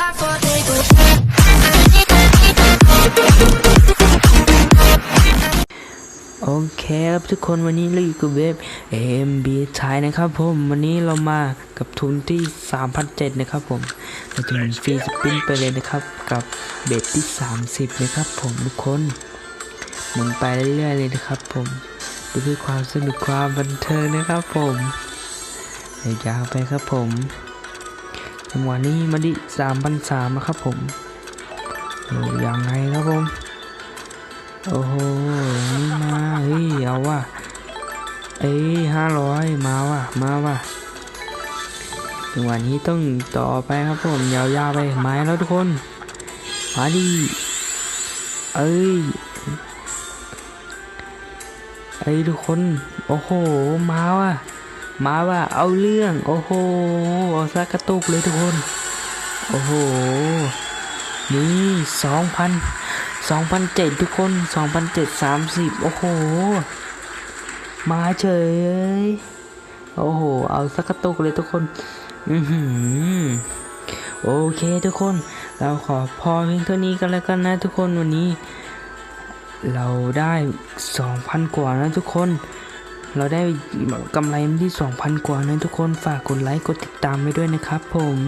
โอเคครับทุกคนวันนี้เราอยู่กับเว็บ AMB ชายนะครับผม วันนี้เรามากับทุนที่ 3,007นะครับผมเราจะมีฟรีสปินไปเลยนะครับ กับเบ็ดที่ 30นะครับผมทุกคนหมุนไปเรื่อยๆเลยนะครับผมดูด้วยความสนุกความบันเทิงนะครับผมยาวไปครับผม จังหวะนี้มาดิ3,300นะครับผมอ้ยังไงครับผม โอ้โหนี่มาเฮ้ยเอาว่ะเอ้ยห้าร้อยมาว่ะมาว่ะจังหวะนี้ต้องต่อไปครับผมยาวๆไปไม้แล้วทุกคนมาดิเอ้ยเอ้ยทุกคน โอ้โห มาว่ะ มาว่ะเอาเรื่อง โอ้โหเอาซะกระตุกเลยทุกคน โอ้โห นี่สองพันสองพันเจ็ดทุกคนสองพันเจ็ดสามสิบโอ้โห มาเฉย โอ้โห เอาสักกระตุกเลยทุกคน อือหือโอเคทุกคน เราขอพอเพียงเท่านี้กันแล้วกันนะทุกคนวันนี้ เราได้สองพันกว่านะทุกคน เราได้กำไรที่ 2,000 กว่านะทุกคนฝากกดไลค์กดติดตามไว้ด้วยนะครับผม